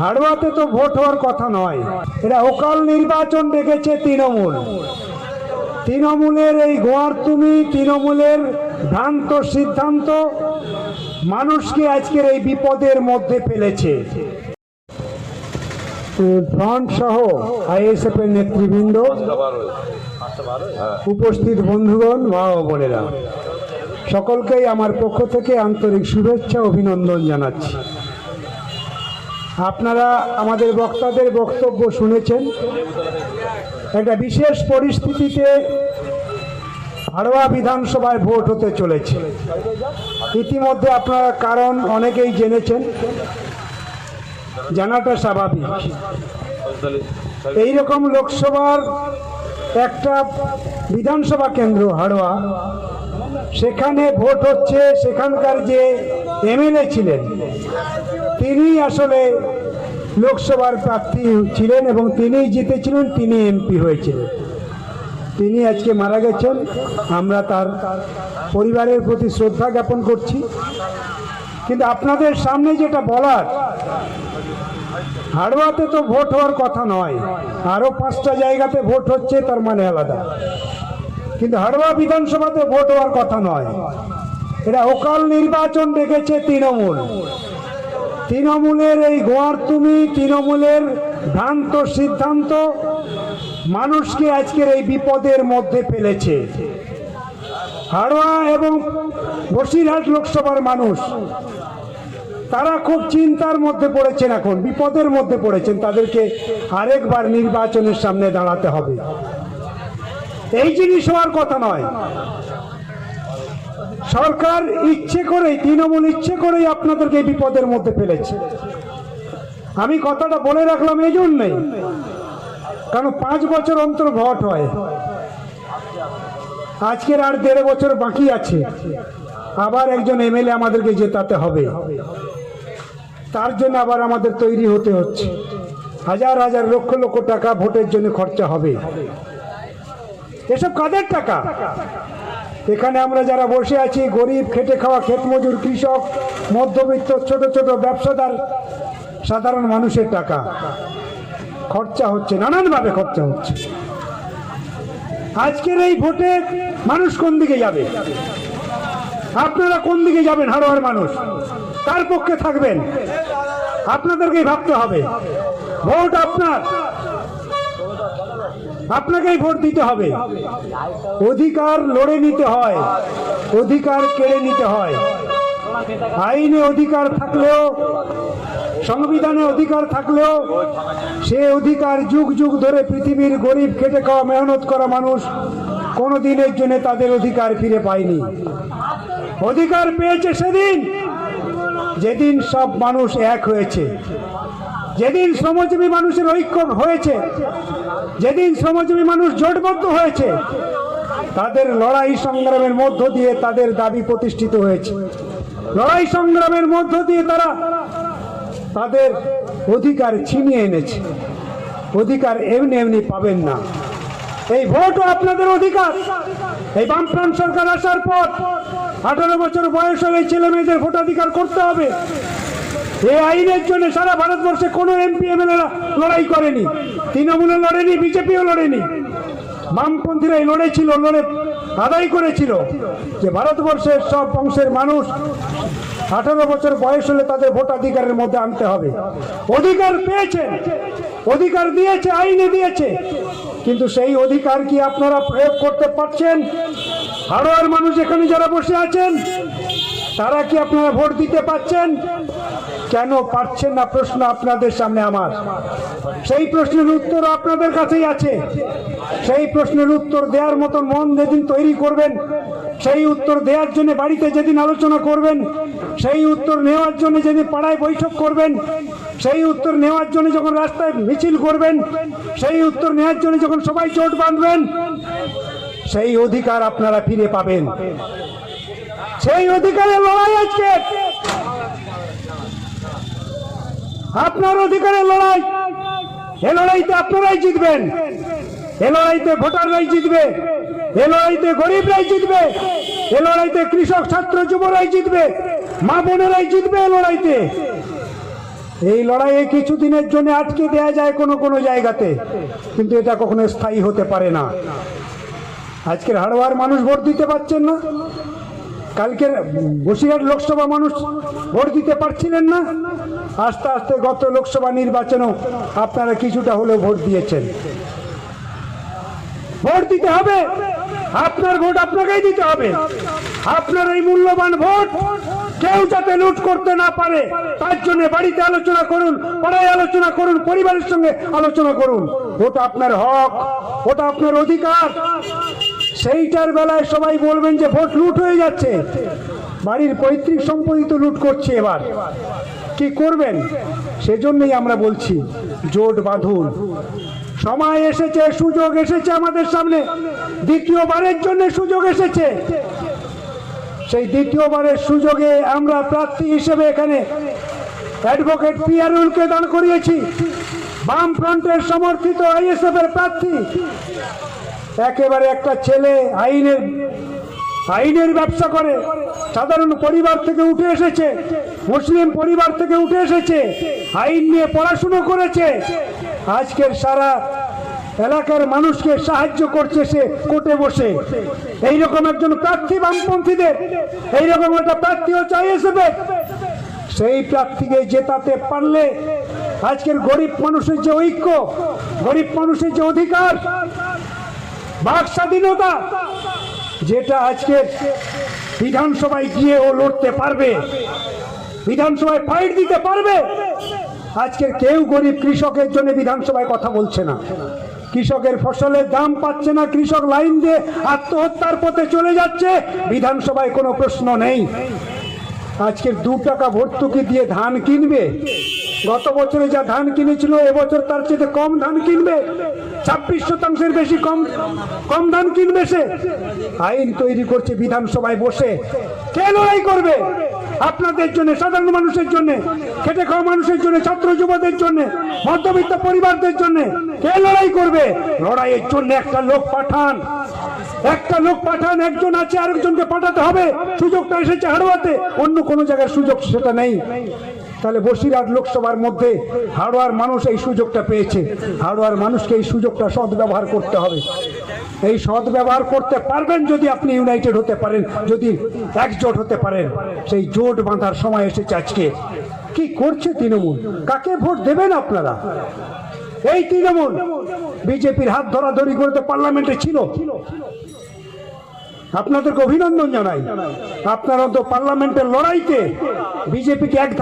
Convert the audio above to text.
হাড়ুয়াতে তো ভোট হওয়ার কথা নয়। এটা অকাল নির্বাচন ডেকেছে তৃণমূল। তৃণমূলের এই গোয়ার তুমি তৃণমূলের ভ্রান্ত সিদ্ধান্ত মানুষকে আজকের এই বিপদের মধ্যে ফেলেছে। ফ্রন্ট সহ আইএসএফ এর নেতৃবৃন্দ, উপস্থিত বন্ধুগণ, মা ও বোনেরা, সকলকেই আমার পক্ষ থেকে আন্তরিক শুভেচ্ছা, অভিনন্দন জানাচ্ছি। আপনারা আমাদের বক্তাদের বক্তব্য শুনেছেন। একটা বিশেষ পরিস্থিতিতে হাড়োয়া বিধানসভায় ভোট হতে চলেছে। ইতিমধ্যে আপনারা কারণ অনেকেই জেনেছেন। জানাটা স্বাভাবিক। এই রকম লোকসভার একটা বিধানসভা কেন্দ্র হাড়োয়া সেখানে ভোট হচ্ছে, সেখানকার যে এমএলএ ছিলেন, তিনি আসলে লোকসভার প্রার্থী ছিলেন এবং তিনিই জিতেছিলেন, তিনি এমপি হয়েছিলেন। তিনি আজকে মারা গেছেন। আমরা তার পরিবারের প্রতি শ্রদ্ধা জ্ঞাপন করছি। কিন্তু আপনাদের সামনে যেটা বলার হাড়োয়াতে তো ভোট হওয়ার কথা নয়, আরও পাঁচটা জায়গাতে ভোট হচ্ছে, তার মানে আলাদা। কিন্তু হাড়োয়া বিধানসভাতে ভোট হওয়ার কথা নয়। এটা অকাল নির্বাচন ডেকেছে তৃণমূল। তৃণমূলের এই গোয়ার তুমি তৃণমূলের ভ্রান্ত সিদ্ধান্ত মানুষকে আজকের এই বিপদের মধ্যে ফেলেছে। হাড়োয়া এবং বসিরহাট লোকসভার মানুষ, তারা খুব চিন্তার মধ্যে পড়েছেন এখন, বিপদের মধ্যে পড়েছেন। তাদেরকে আরেকবার নির্বাচনের সামনে দাঁড়াতে হবে। এই জিনিস হওয়ার কথা নয়। সরকার ইচ্ছে করেই, তৃণমূল ইচ্ছে করেই আপনাদেরকে বিপদের মধ্যে ফেলেছে। আমি কথাটা বলে রাখলাম এই জন্যই। কারণ পাঁচ বছর অন্তর ভোট হয়। আজকের আর দেড় বছর বাকি আছে। আবার একজন এমএলএ আমাদেরকে জেতাতে হবে। তার জন্য আবার আমাদের তৈরি হতে হচ্ছে। হাজার হাজার লক্ষ লক্ষ টাকা ভোটের জন্য খরচা হবে। এসব কাদের টাকা? এখানে আমরা যারা বসে আছি, গরিব, খেটে খাওয়া ক্ষেত মজুর কৃষক, মধ্যবিত্ত, ছোট ছোট ব্যবসাদার, সাধারণ মানুষের টাকা। খরচা হচ্ছে, নানানভাবে খরচা হচ্ছে। আজকের এই ভোটে মানুষ কোন দিকে যাবে? আপনারা কোন দিকে যাবেন, হাড়োয়ার মানুষ? কার পক্ষে থাকবেন? আপনাদেরকেই ভাবতে হবে। ভোট আপনার। আপনাকেই ভোট দিতে হবে। অধিকার লড়ে নিতে হয়। অধিকার কেড়ে নিতে হয়। আইনে অধিকার থাকলেও, সংবিধানে অধিকার থাকলেও, সে অধিকার যুগ যুগ ধরে পৃথিবীর গরিব, খেটে খাওয়া, মেহনত করা মানুষ কোনো দিনের জন্য তাদের অধিকার ফিরে পায়নি। অধিকার পেয়েছে সেদিন, যেদিন সব মানুষ এক হয়েছে। যেদিন শ্রমজীবী মানুষের ঐক্য হয়েছে, যেদিন শ্রমজীবী মানুষ জোটবদ্ধ হয়েছে, তাদের লড়াই সংগ্রামের মধ্য দিয়ে তাদের দাবি প্রতিষ্ঠিত হয়েছে। লড়াই সংগ্রামের মধ্য দিয়ে তারা তাদের অধিকার ছিনিয়ে এনেছে। অধিকার এমনি এমনি পাবেন না। এই ভোটও আপনাদের অধিকার। এই বামফ্রন্ট সরকার আসার পর আঠারো বছর বয়স হলে ছেলে মেয়েদের ভোটাধিকার করতে হবে। এই আইনের জন্য সারা ভারতবর্ষে কোনো এমপি এমএলএরা লড়াই করেনি। তৃণমূলও লড়েনি, বিজেপিও লড়েনি। বামপন্থীরাই লড়েছিল, লড়ে, আদায় করেছিল যে ভারতবর্ষের সব বংশের মানুষ আঠারো বছর বয়স হলে তাদের ভোটাধিকারের মধ্যে আনতে হবে। অধিকার পেয়েছে, অধিকার দিয়েছে, আইনে দিয়েছে। কিন্তু সেই অধিকার কি আপনারা প্রয়োগ করতে পারছেন? হাড়োয়ার মানুষ এখানে যারা বসে আছেন, তারা কি আপনারা ভোট দিতে পারছেন? কেন পারছেন না প্রশ্ন আপনাদের সামনে আমার? সেই প্রশ্নের উত্তর আপনাদের কাছেই আছে। সেই প্রশ্নের উত্তর দেওয়ার মতন মন যেদিন তৈরি করবেন, সেই উত্তর দেওয়ার জন্য বাড়িতে যেদিন আলোচনা করবেন, সেই উত্তর নেওয়ার জন্য যেদিন পাড়ায় বৈঠক করবেন, সেই উত্তর নেওয়ার জন্য যখন রাস্তায় মিছিল করবেন, সেই উত্তর নেওয়ার জন্য যখন সবাই চোট বাঁধবেন, সেই অধিকার আপনারা ফিরে পাবেন। সেই অধিকারের লড়াই আজকে। আপনার অধিকারের লড়াই এ লড়াইতে আপনারাই জিতবেন। এ লড়াইতে ভোটাররাই জিতবে। এ লড়াইতে গরিবরাই জিতবে। এ লড়াইতে কৃষক, ছাত্র, যুবরাই জিতবে। মা বোনেরাই জিতবে এ লড়াইতে। এই লড়াইয়ে কিছুদিনের জন্য আটকে দেয়া যায় কোনো কোনো জায়গাতে, কিন্তু এটা কখনো স্থায়ী হতে পারে না। আজকের হাড়োয়ার মানুষ ভোট দিতে পারছেন না। কালকের বসিরহাট লোকসভা মানুষ ভোট দিতে পারছিলেন না। আস্তে আস্তে গত লোকসভা নির্বাচনেও আপনারা কিছুটা হলেও ভোট দিয়েছেন। ভোট দিতে হবে। আপনার ভোট আপনাকেই দিতে হবে। আপনার এই মূল্যবান ভোট কেউ যাতে লুট করতে না পারে, তার জন্য বাড়িতে আলোচনা করুন, পাড়ায় আলোচনা করুন, পরিবারের সঙ্গে আলোচনা করুন। ওটা আপনার হক ওটা আপনার অধিকার। সেইটার বেলায় সবাই বলবেন যে ভোট লুট হয়ে যাচ্ছে। বাড়ির পৈতৃক সম্পত্তি তো লুট করছে এবার। কি করবেন? সেজন্যই আমরা বলছি, জোট বাঁধুন। সময় এসেছে, সুযোগ এসেছে আমাদের সামনে। দ্বিতীয়বারের জন্য সুযোগ এসেছে। সেই দ্বিতীয়বারের সুযোগে আমরা প্রার্থী হিসেবে এখানে অ্যাডভোকেট পিয়ারুলকে দান করিয়েছি। বাম ফ্রন্টের সমর্থিত আইএসএফ এর প্রার্থী। একেবারে একটা ছেলে আইনের আইনের ব্যবসা করে। সাধারণ পরিবার থেকে উঠে এসেছে। মুসলিম পরিবার থেকে উঠে এসেছে। আইন নিয়ে পড়াশুনো করেছে। আজকের সারা এলাকার মানুষকে সাহায্য করছে সে কোর্টে বসে। এইরকম একজন প্রার্থী বামপন্থীদের, এইরকম একটা প্রার্থী হচ্ছে সেই প্রার্থীকে জেতাতে পারলে আজকের গরিব মানুষের যে ঐক্য, গরিব মানুষের যে অধিকার, বাক স্বাধীনতা, যেটা আজকের বিধানসভায় গিয়ে ও লড়তে পারবে। বিধানসভায় ফাইট দিতে পারবে? আজকে কেউ গরিব কৃষকের জন্য বিধানসভায় কথা বলছে না। কৃষকের ফসলের দাম পাচ্ছে না, কৃষক লাইন দিয়ে আত্মহত্যার পথে চলে যাচ্ছে, বিধানসভায় কোনো প্রশ্ন নেই। আজকের দু টাকা ভর্তুকি দিয়ে ধান কিনবে গত বছরে যা ধান কিনেছিল, এবছর তার চেয়ে কম ধান কিনবে। ছাব্বিশ শতাংশের বেশি কম কম ধান কিনবে সে। আইন তৈরি করছে বিধানসভায় বসে। কে লড়াই করবে? আপনাদের জন্য, সাধারণ মানুষের জন্য, খেটে খাওয়া মানুষের জন্য, ছাত্র যুবদের জন্য, মধ্যবিত্ত পরিবারদের জন্য কে লড়াই করবে? লড়াইয়ের জন্য একটা লোক পাঠান। একটা লোক পাঠান, একজন আছে, আরেকজনকে পাঠাতে হবে। সুযোগটা এসেছে হাড়োয়াতে অন্য কোনো জায়গায় সুযোগ সেটা নেই। তাহলে বসিরহাট লোকসভার মধ্যে হাড়োয়ার মানুষ এই সুযোগটা পেয়েছে। হাড়োয়ার মানুষকে এই সুযোগটা সদ্ব্যবহার করতে হবে। এই সদ্ব্যবহার করতে পারবেন যদি আপনি ইউনাইটেড হতে পারেন, যদি একজোট হতে পারেন। সেই জোট বাঁধার সময় এসেছে আজকে। কি করছে তৃণমূল? কাকে ভোট দেবেন আপনারা? এই তৃণমূল। বিজেপির হাত ধরাধরি করে তো পার্লামেন্টে ছিল। আপনাদেরকে অভিনন্দন জানাই। আপনারা তো পার্লামেন্টের লড়াইতে বিজেপিকে এক